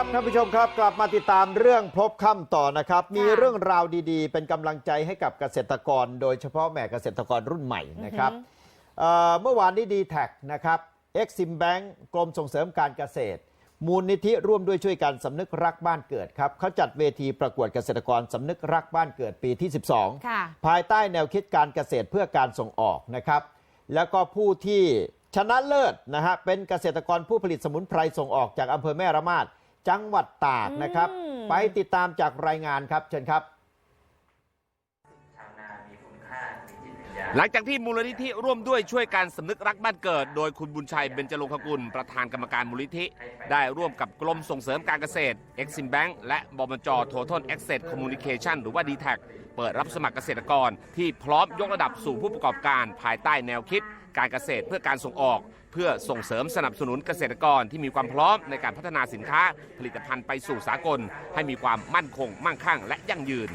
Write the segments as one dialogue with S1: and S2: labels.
S1: ครับท่านผู้ชมครับกลับมาติดตามเรื่องพบค่ำต่อนะครับ มีเรื่องราวดี ๆ เป็นกำลังใจให้กับเกษตรกร โดยเฉพาะแหม่เกษตรกรรุ่นใหม่นะครับเอ่อเมื่อวานนี้ดีแท็นะครับเอ็กซิมแบงก์กรมส่งเสริมการเกษตร มูลนิธิร่วมด้วยช่วยกันสำนึกรักบ้านเกิดครับเขาจัดเวทีประกวดเกษตรกรสำนึกรักบ้านเกิดปีที่12
S2: ค่ะ
S1: ภายใต้แนวคิดการเกษตรเพื่อการส่งออกนะครับ แล้วก็ผู้ที่ชนะเลิศนะฮะเป็นเกษตรกรผู้ผลิตสมุนไพรส่งออกจากอำเภอแม่ระมาด จังหวัดตากนะครับ
S2: อืม
S1: ไปติดตามจากรายงานครับเชิญครับ
S3: หลังจากที่มูลนิธิร่วมด้วยช่วยการสำนึกรักบ้านเกิด โดยคุณบุญชัยเบญจรงคกุล ประธานกรรมการมูลนิธิ ได้ร่วมกับกรมส่งเสริมการเกษตร Exim Bank และบมจ Total Access Communication หรือว่า d t แทเปิดรับสมัครเกษตรกร ที่พร้อมยกระดับสู่ผู้ประกอบการภายใต้แนวคิด การเกษตรเพื่อการส่งออก เพื่อส่งเสริมสนับสนุนเกษตรกรที่มีความพร้อมในการพัฒนาสินค้า ผลิตภัณฑ์ไปสู่สากล ให้มีความมั่นคง มั่งคั่ง และยั่งยืน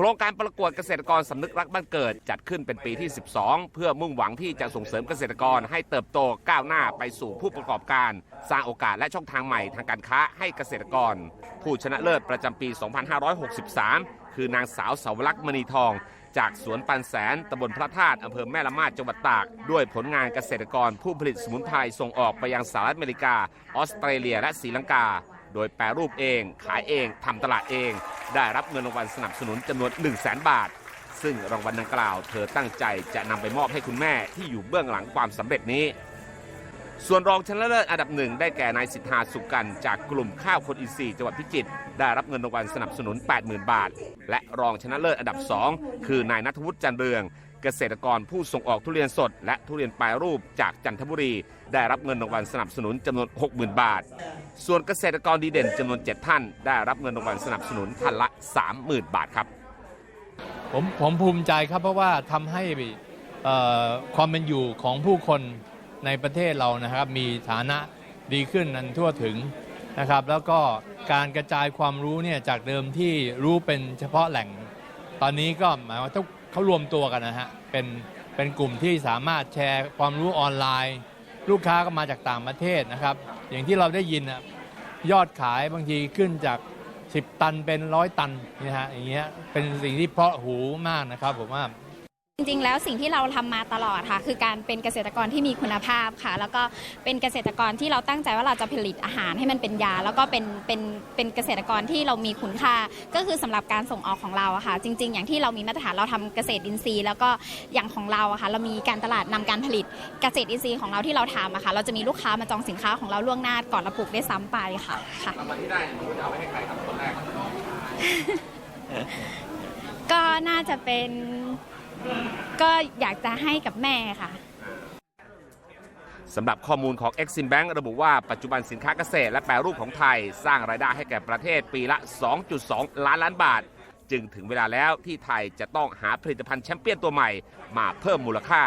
S3: โครงการประกวดเกษตรกรสำนึกรักบ้านเกิด จัดขึ้นเป็นปีที่ 12 เพื่อมุ่งหวังที่จะส่งเสริมเกษตรกรให้เติบโตก้าวหน้าไปสู่ผู้ประกอบการ สร้างโอกาสและช่องทางใหม่ทางการค้าให้เกษตรกร ผู้ชนะเลิศประจำปี 2563 คือนางสาวเสาวลักษณ์มณีทอง จากสวนปันแสนตำบลพระธาตุอำเภอแม่ละมาดจังหวัดตาก ด้วยผลงานเกษตรกรผู้ผลิตสมุนไพรส่งออกไปยังสหรัฐอเมริกา ออสเตรเลีย และศรีลังกา โดยแปรรูปเอง ขายเองทำตลาดเอง ได้รับเงินรางวัลสนับสนุนจำนวน 1 0 0 0 0แบาท ซึ่งรางวัลดังกล่าวเธอตั้งใจจะนำไปมอบให้คุณแม่ที่อยู่เบื้องหลังความสำเร็จนี้ ส่วนรองชนะเลิศอันดับหนึ่งได้แก่นายสิทธาสุกันจากกลุ่มข้าวคนอินทรีย์จังหวัดพิจิตรได้รับเงินรางวัลสนับสนุน 80,000 บาท และรองชนะเลิศอันดับ2คือนายนัทวุฒิจันเรือง เกษตรกรผู้ส่งออกทุเรียนสด และทุเรียนแปรรูปจากจันทบุรี ได้รับเงินรางวัลสนับสนุนจำนวน 60,000 บาท ส่วนเกษตรกรดีเด่นจำนวน 7 ท่าน ได้รับเงินรางวัลสนับสนุนท่านละ 30,000 บาทครับ
S4: ผมผมภูมิใจครับเพราะว่าทำให้เอ่อความเป็นอยู่ของผู้คนในประเทศเรานะครับ มีฐานะดีขึ้นนันทั่วถึงนะครับ แล้วก็การกระจายความรู้เนี่ยจากเดิมที่รู้เป็นเฉพาะแหล่ง ตอนนี้ก็หมายว่าต้อง เขารวมตัวกันนะฮะ เป็นเป็นกลุ่มที่สามารถแชร์ความรู้ออนไลน์ ลูกค้าก็มาจากต่างประเทศนะครับ อย่างที่เราได้ยินนะยอดขายบางทีขึ้นจาก 10 ตันเป็นร้อยตันนะฮะอย่างเงี้ยเป็นสิ่งที่เพราะหูมากนะครับผมว่า
S5: จริงๆ แล้วสิ่งที่เราทำมาตลอดค่ะ คือการเป็นเกษตรกรที่มีคุณภาพค่ะ แล้วก็เป็นเกษตรกรที่เราตั้งใจว่าเราจะผลิตอาหารให้มันเป็นยา แล้วก็เป็นเป็นเป็นเกษตรกรที่เรามีคุณค่า ก็คือสำหรับการส่งออกของเราอะค่ะ จริง ๆ อย่างที่เรามีมาตรฐานเราทำเกษตรอินทรีย์ แล้วก็อย่างของเราอะค่ะ เรามีการตลาดนำการผลิตเกษตรอินทรีย์ของเราที่เราทำอะค่ะ เราจะมีลูกค้ามาจองสินค้าของเราล่วงหน้าก่อนเราปลูกได้วยซ้ำไปค่ะค่ะก็น่าจะเป็น ก็อยากจะให้กับแม่ค่ะ
S3: สำหรับข้อมูลของ Exim Bank ระบุว่าปัจจุบันสินค้าเกษตรและแปรรูปของไทย สร้างรายได้ให้แก่ประเทศปีละ 2.2 ล้านล้านบาท จึงถึงเวลาแล้วที่ไทยจะต้องหาผลิตภัณฑ์แชมเปี้ยนตัวใหม่มาเพิ่มมูลค่า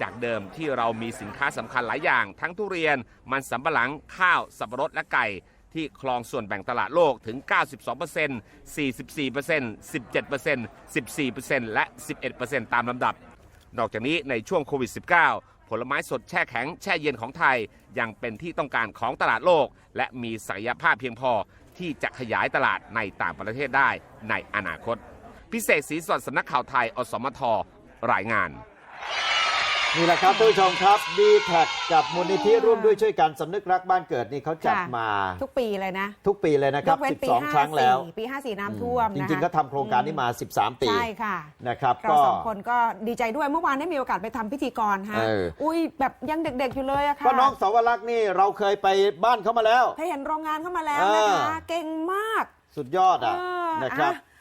S3: จากเดิมที่เรามีสินค้าสำคัญหลายอย่าง ทั้งทุเรียน มันสำปะหลังข้าวสับปะรดและไก่ ที่ครองส่วนแบ่งตลาดโลกถึง 92% 44% 17% 14%และ 11%ตามลำดับ นอกจากนี้ในช่วงโควิด -19 ผลไม้สดแช่แข็งแช่เย็นของไทย ยังเป็นที่ต้องการของตลาดโลก และมีศักยภาพเพียงพอที่จะขยายตลาดในต่างประเทศได้ในอนาคต พิเศษสีสดสำนักข่าวไทย อสมทรายงาน
S1: นี่แหละครับท่านผู้ชมครับดีแท็กับมูลนิธิร่วมด้วยช่วยกันสำนึกรักบ้านเกิดนี่เขาจัด
S2: ค่ะ
S1: มา
S2: ทุกปีเลยนะ
S1: ทุกปีเลยนะครับ
S2: ยกเว้นปี
S1: 12 ครั้งแล้ว
S2: 54ปี 54 น้ำท่วม
S1: จ
S2: นะคะ
S1: ริงๆก็ทำโครงการนี้มา 13 ปี
S2: ใช่ค่ะ
S1: นะครับ
S2: เรา
S1: ก็
S2: สองคนก็ดีใจด้วยเมื่อวานได้มีโอกาสไปทำพิธีกรฮะ
S1: เออ
S2: อุ้ยแบบยังเด็กๆอยู่เลยอะค่ะ
S1: ก็น้องสาวรักษ์นี่เราเคยไปบ้านเขามาแล้ว
S2: ให้เห็นโรงงานเข้ามาแล้ว
S1: เออ
S2: นะคะเก่งมาก
S1: สุดยอดอะ
S2: เออ
S1: นะครับ
S2: อะ